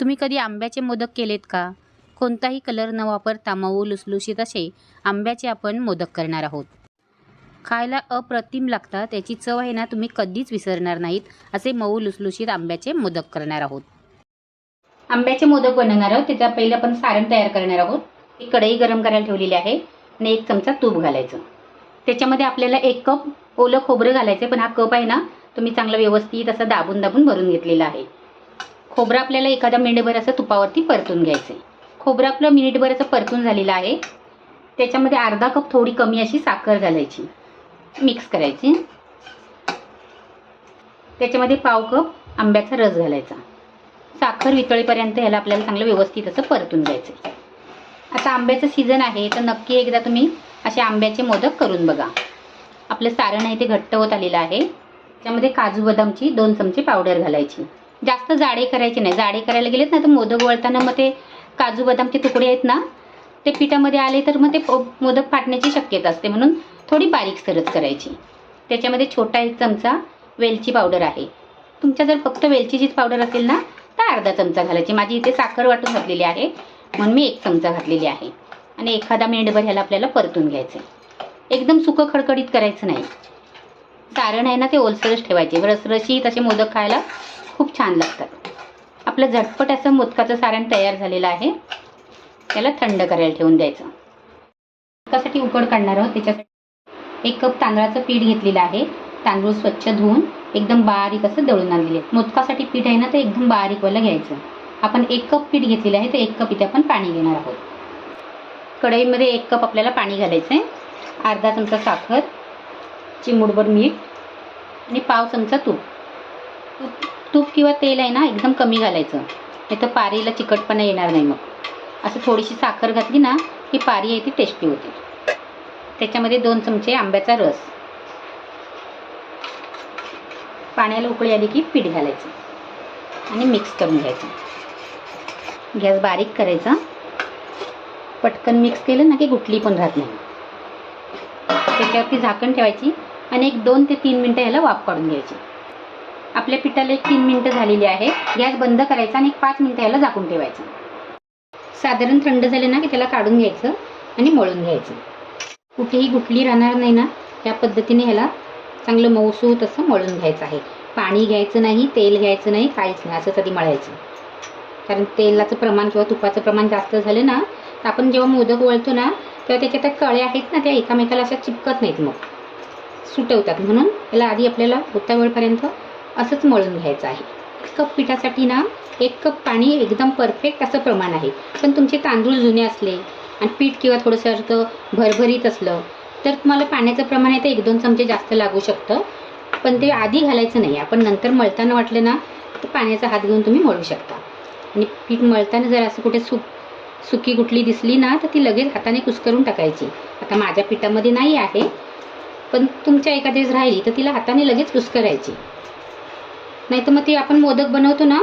तुम्ही कधी आंब्याचे मोदक केलेत का? कोणताही कलर न वापरता मऊ लुसलुशीत असे आंब्याचे आपण मोदक करणार आहोत. खायला अप्रतिम लागतात त्याची चव आहे ना तुम्ही कधीच विसरणार नाहीत असे मऊ लुसलुशीत आंब्याचे मोदक करणार आहोत. आंब्याचे मोदक बनवणार आहोत त्याच्या पहिले आपण सारण तयार करणार आहोत. एक कढई गरम करायला ठेवलेली आहे आणि एक चमचा तूप घालायचं. त्याच्यामध्ये आपल्याला एक कप ओलं खोबरं घालायचं पण हा कप आहे ना तुम्ही चांगलं व्यवस्थित असं दाबून दाबून भरून घेतलेला आहे. खोबरं आपल्याला एखादा मिनिटभर असं तुपावरती परतून घ्यायचं आहे खोबरं आपलं मिनिटभर असं परतून झालेलं आहे. त्याच्यामध्ये अर्धा कप थोडी कमी अशी साखर घालायची. मिक्स करायची. त्याच्यामध्ये पाव कप आंब्याचा रस घालायचा. साखर वितळीपर्यंत ह्याला आपल्याला चांगलं व्यवस्थित असं परतून घ्यायचं आहे आता आंब्याचं सीझन आहे तर नक्की एकदा तुम्ही असे आंब्याचे मोदक करून बघा. आपलं सारण आहे ते घट्ट होत आलेलं आहे. त्यामध्ये काजू बदामची दोन चमचे पावडर घालायची. जास्त जाडे करायचे नाही. जाडे करायला गेलेत ना तर मोदक वळताना मग ते काजू बदामचे तुकडे आहेत ना ते पिठामध्ये आले तर मग ते प- मोदक फाटण्याची शक्यता असते. म्हणून थोडी बारीक सरस करायची. त्याच्यामध्ये छोटा एक चमचा वेलची पावडर आहे. तुमच्या जर फक्त वेलचीचीच पावडर असेल ना तर अर्धा चमचा घालायची. माझी इथे साखर वाटून घातलेली आहे. म्हणून मी एक चमचा घातलेली आहे. आणि एखादा मिनिटभर ह्याला आपल्याला परतून घ्यायचं आहे एकदम सुकं खडखडीत करायचं नाही. सारण आहे ना ते ओलसरच ठेवायचे. रसरशीत असे मोदक खायला खूप छान लागतात. आपलं झटपट असं मोदकाचं सारण तयार झालेलं आहे. त्याला थंड करायला ठेवून द्यायचं. मोदकासाठी उकड काढणार आहोत. त्याच्यासाठी एक कप तांदळाचं पीठ घेतलेलं आहे. तांदूळ स्वच्छ धुवून एकदम बारीक असं दळून आणलेले मोदकासाठी पीठ आहे ना ते एकदम बारीक वाला घ्यायचं. आपण एक कप पीठ घेतलेलं आहे तर एक कप इथे आपण पाणी घेणार आहोत. कढईमध्ये एक कप आपल्याला पाणी घालायचं आहे. अर्धा चमचा साखर चिमूडभर मीठ आणि पाव चमचा तूप. तूप तूप किंवा तेल आहे ना एकदम कमी घालायचं. नाही तर पारीला चिकटपणा येणार नाही मग. असं थोडीशी साखर घातली ना की पारी आहे ती टेस्टी होते. त्याच्यामध्ये दोन चमचे आंब्याचा रस. पाण्याला उकळी आली की पीठ घालायचं. आणि मिक्स करून घ्यायचं. गॅस बारीक करायचा. पटकन मिक्स केलं ना की गुटली पण राहत नाही. त्याच्यावरती झाकण ठेवायची. आणि एक दोन ते तीन मिनटं ह्याला वाफ काढून घ्यायची. आपल्या पिठाला एक तीन मिनटं झालेली आहे. गॅस बंद करायचा आणि एक पाच मिनटं ह्याला झाकून ठेवायचं. साधारण थंड झाले ना की त्याला काढून घ्यायचं आणि मळून घ्यायचं. कुठेही गुठली राहणार नाही ना या पद्धतीने ह्याला चांगलं मऊसूत असं मळून घ्यायचं आहे. पाणी घ्यायचं नाही तेल घ्यायचं नाही काहीच नाही. असं कधी मळायचं. कारण तेलाचं प्रमाण किंवा तुपाचं प्रमाण जास्त झालं ना तर आपण जेव्हा मोदक वळतो ना तेव्हा त्याच्या त्या कळ्या आहेत ना त्या एकामेकाला अशा चिपकत नाहीत मग. सुटवतात. म्हणून त्याला आधी आपल्याला होता वेळपर्यंत असंच मळून घ्यायचं आहे. कप पिठासाठी ना एक कप पाणी एकदम परफेक्ट असं प्रमाण आहे. पण तुमचे तांदूळ जुने असले आणि पीठ किंवा थोडंसं असं भरभरीत असलं तर तुम्हाला पाण्याचं प्रमाण आहे ते एक दोन चमचे जास्त लागू शकतं. पण ते आधी घालायचं नाही. आपण नंतर मळताना वाटलं ना तर पाण्याचा हात घेऊन तुम्ही मळू शकता. आणि पीठ मळताना जर असं कुठे सुक सुकी गुटली दिसली ना तर ती लगेच हाताने कुस्करून टाकायची. आता माझ्या पिठामध्ये नाही आहे पण तुमच्या एखाद्याच राहिली तर तिला हाताने लगेच कुस्करायची. नाही तर मग ते आपण मोदक बनवतो ना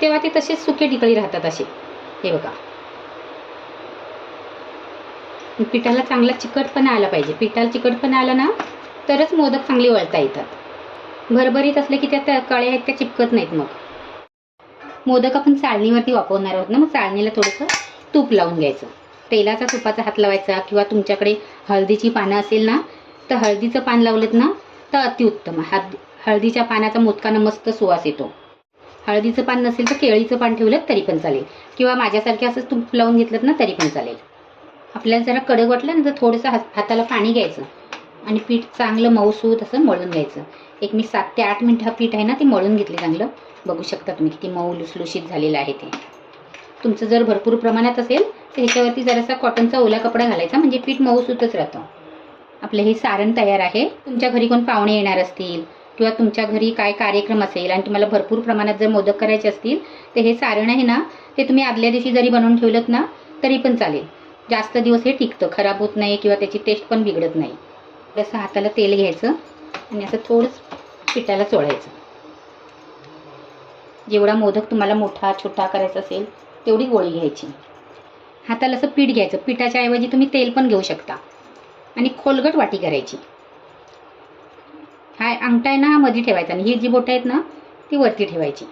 तेव्हा ते तसेच सुके टिकळी राहतात असे. हे बघा. पिठाला चांगला चिकटपणा आला पाहिजे. पिठाला चिकटपणा आला ना तरच मोदक चांगले वळता येतात. भरभरीत असले की त्या त्या कळ्या आहेत त्या चिपकत नाहीत मग. मोदक आपण चाळणीवरती वापरणार आहोत ना मग चाळणीला थोडंसं तूप लावून घ्यायचं. तेलाचा तुपाचा हात लावायचा किंवा तुमच्याकडे हळदीची पानं असेल ना तर हळदीचं पान लावलेत ना तर अतिउत्तम. हात हळदीच्या पानाचा मोदकानं मस्त सुवास येतो. हळदीचं पान नसेल तर केळीचं पान ठेवलं तरी पण चालेल. किंवा माझ्यासारखे असं तूप लावून घेतलं ना तरी पण चालेल. आपल्याला जरा कडक वाटलं ना तर थोडंसं हात हाताला पाणी घ्यायचं. आणि पीठ चांगलं मऊसूत असं मळून घ्यायचं. एक मी सात ते आठ मिनटं हा पीठ आहे ना ते मळून घेतले चांगलं. बघू शकता तुम्ही किती मऊ लुसलुशीत झालेलं आहे ते. तुमचं जर भरपूर प्रमाणात असेल तर ह्याच्यावरती जरासा कॉटनचा ओला कपडा घालायचा म्हणजे पीठ मऊसूतच राहतं. आपलं हे सारण तयार आहे. तुमच्या घरी कोण पाहुणे येणार असतील? किंवा तुमच्या घरी काय कार्यक्रम असेल आणि तुम्हाला भरपूर प्रमाणात जर मोदक करायचे असतील तर हे सारण आहे ना ते तुम्ही आदल्या दिवशी जरी बनवून ठेवलं ना तरी पण चालेल. जास्त दिवस हे टिकतं खराब होत नाही किंवा त्याची टेस्ट पण बिघडत नाही. थोडंसं हाताला तेल घ्यायचं आणि असं थोडंच पिठाला चोळायचं जेवढा मोदक तुम्हाला मोठा छोटा करायचा असेल तेवढी गोळी घ्यायची. हाताला असं पीठ घ्यायचं. पिठाच्या ऐवजी तुम्ही तेल पण घेऊ शकता. आणि खोलगट वाटी करायची. हा अंगठा आहे ना हा मध्ये ठेवायचा आणि ही जी बोटं आहेत ना ती वरती ठेवायची.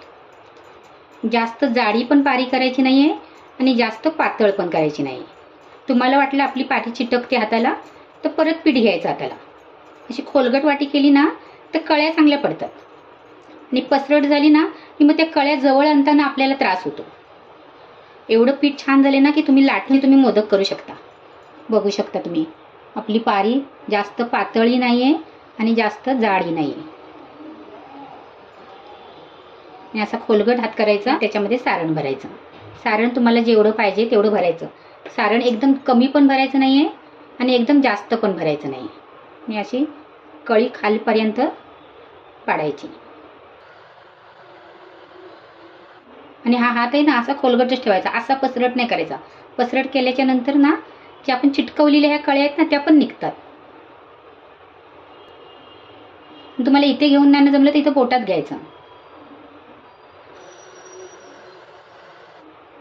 जास्त जाडी पण पारी करायची नाही आहे आणि जास्त पातळ पण करायची नाही तुम्हाला वाटलं आपली पाठी चिटकते हाताला तर परत पीठ घ्यायचं हाताला. अशी खोलगट वाटी केली ना तर कळ्या चांगल्या पडतात. आणि पसरट झाली ना की मग त्या कळ्या जवळ आणताना आपल्याला त्रास होतो. एवढं पीठ छान झाले ना की तुम्ही लाटणी तुम्ही मोदक करू शकता. बघू शकता तुम्ही. आपली पारी जास्त पातळी नाही आहे आणि जास्त जाडी नाही. आणि असा खोलगट हात करायचा त्याच्यामध्ये सारण भरायचं. सारण तुम्हाला जेवढं पाहिजे तेवढं भरायचं. सारण एकदम कमी पण भरायचं नाही आहे आणि एकदम जास्त पण भरायचं नाही आणि अशी कळी खालपर्यंत पाडायची. आणि हा हात आहे ना असा खोलगटच ठेवायचा. असा पसरट नाही करायचा. पसरट केल्याच्यानंतर ना जे आपण चिटकवलेल्या ह्या कळ्या आहेत ना त्या पण निघतात. तुम्हाला इथे घेऊन नाही जमलं तर इथं पोटात घ्यायचं.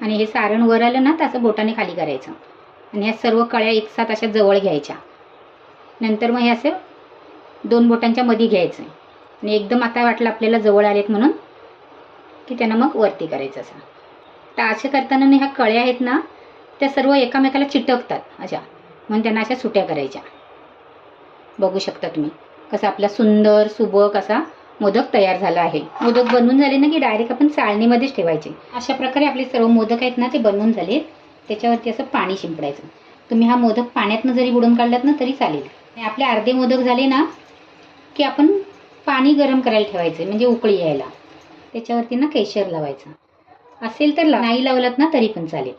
आणि हे सारण वर आलं ना तर असं बोटाने खाली करायचं. आणि ह्या सर्व कळ्या एकसाथ अशा जवळ घ्यायच्या. नंतर मग हे असं दोन बोटांच्या मध्ये घ्यायचं. आणि एकदम आता वाटलं आपल्याला जवळ आलेत म्हणून की त्यांना मग वरती करायचं असं. तर असे करताना ह्या कळ्या आहेत ना त्या सर्व एकामेकाला चिटकतात अशा. म्हणून त्यांना अशा सुट्या करायच्या. बघू शकता तुम्ही. कसा आपला सुंदर सुबक असा मोदक तयार झाला आहे. मोदक बनवून झाले ना की डायरेक्ट आपण चाळणीमध्येच ठेवायचे. अशा प्रकारे आपले सर्व मोदक आहेत ना ते बनवून झाले. त्याच्यावरती असं पाणी शिंपडायचं. तुम्ही हा मोदक पाण्यातनं जरी बुडून काढलात ना तरी चालेल. आणि आपले अर्धे मोदक झाले ना की आपण पाणी गरम करायला ठेवायचं म्हणजे उकळी यायला. त्याच्यावरती ना केशर लावायचं. असेल तर नाही लावलात ना तरी पण चालेल.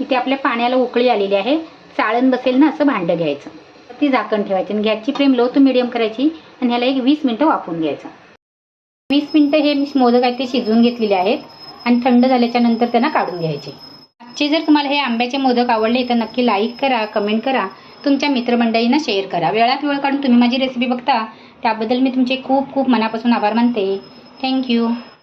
इथे आपल्या पाण्याला उकळी आलेली आहे. चाळण बसेल ना असं भांडं घ्यायचं. ती झाकण ठेवायची आणि गॅसची फ्लेम लो टू मिडियम करायची आणि ह्याला एक वीस मिनटं वाफवून घ्यायचं. वीस मिनटं हे मोदक आहेत ते शिजवून घेतलेले आहेत आणि थंड झाल्याच्यानंतर त्यांना काढून घ्यायचे. आजचे जर तुम्हाला हे आंब्याचे मोदक आवडले तर नक्की लाईक करा कमेंट करा. तुमच्या मित्रमंडळींना शेअर करा. वेळात वेळ काढून तुम्ही माझी रेसिपी बघता त्याबद्दल मी तुमचे खूप खूप मनापासून आभार मानते. थँक्यू